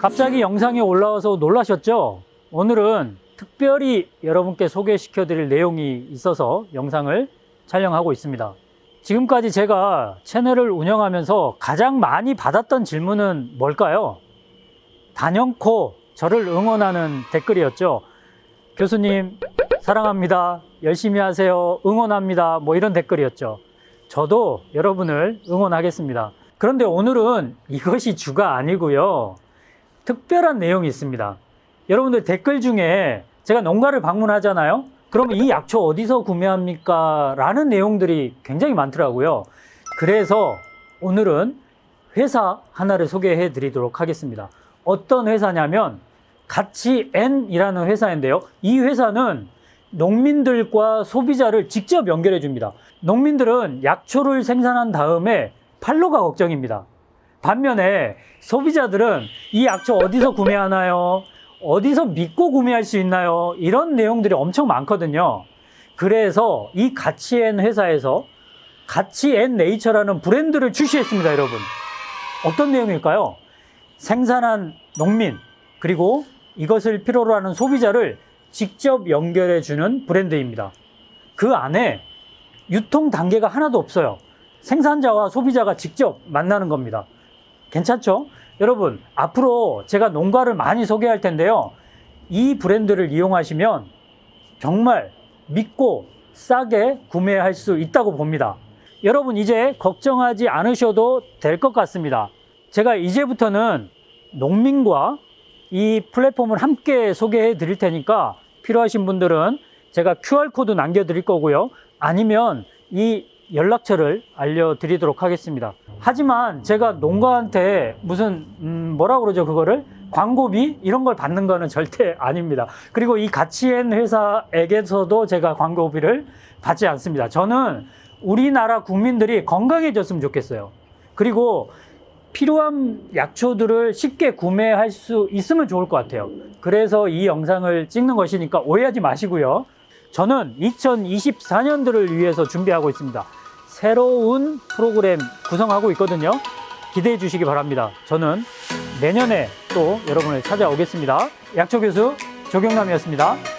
갑자기 영상이 올라와서 놀라셨죠? 오늘은 특별히 여러분께 소개시켜 드릴 내용이 있어서 영상을 촬영하고 있습니다. 지금까지 제가 채널을 운영하면서 가장 많이 받았던 질문은 뭘까요? 단연코 저를 응원하는 댓글이었죠. 교수님, 사랑합니다. 열심히 하세요. 응원합니다. 뭐 이런 댓글이었죠. 저도 여러분을 응원하겠습니다. 그런데 오늘은 이것이 주가 아니고요. 특별한 내용이 있습니다. 여러분들 댓글 중에 제가 농가를 방문하잖아요. 그러면 이 약초 어디서 구매합니까? 라는 내용들이 굉장히 많더라고요. 그래서 오늘은 회사 하나를 소개해 드리도록 하겠습니다. 어떤 회사냐면 가치 N이라는 회사인데요. 이 회사는 농민들과 소비자를 직접 연결해 줍니다. 농민들은 약초를 생산한 다음에 판로가 걱정입니다. 반면에 소비자들은 이 약초 어디서 구매하나요? 어디서 믿고 구매할 수 있나요? 이런 내용들이 엄청 많거든요. 그래서 이 가치엔 회사에서 가치엔 네이처라는 브랜드를 출시했습니다, 여러분. 어떤 내용일까요? 생산한 농민, 그리고 이것을 필요로 하는 소비자를 직접 연결해 주는 브랜드입니다. 그 안에 유통 단계가 하나도 없어요. 생산자와 소비자가 직접 만나는 겁니다. 괜찮죠? 여러분, 앞으로 제가 농가를 많이 소개할 텐데요. 이 브랜드를 이용하시면 정말 믿고 싸게 구매할 수 있다고 봅니다. 여러분, 이제 걱정하지 않으셔도 될 것 같습니다. 제가 이제부터는 농민과 이 플랫폼을 함께 소개해 드릴 테니까 필요하신 분들은 제가 QR코드 남겨 드릴 거고요. 아니면 이 연락처를 알려드리도록 하겠습니다. 하지만 제가 농가한테 무슨 음, 뭐라 그러죠 그거를 광고비 이런 걸 받는 거는 절대 아닙니다. 그리고 이 가치엔 회사에게서도 제가 광고비를 받지 않습니다. 저는 우리나라 국민들이 건강해졌으면 좋겠어요. 그리고 필요한 약초들을 쉽게 구매할 수 있으면 좋을 것 같아요. 그래서 이 영상을 찍는 것이니까 오해하지 마시고요. 저는 2024년도를 위해서 준비하고 있습니다. 새로운 프로그램 구성하고 있거든요. 기대해 주시기 바랍니다. 저는 내년에 또 여러분을 찾아오겠습니다. 약초 교수 조경남이었습니다.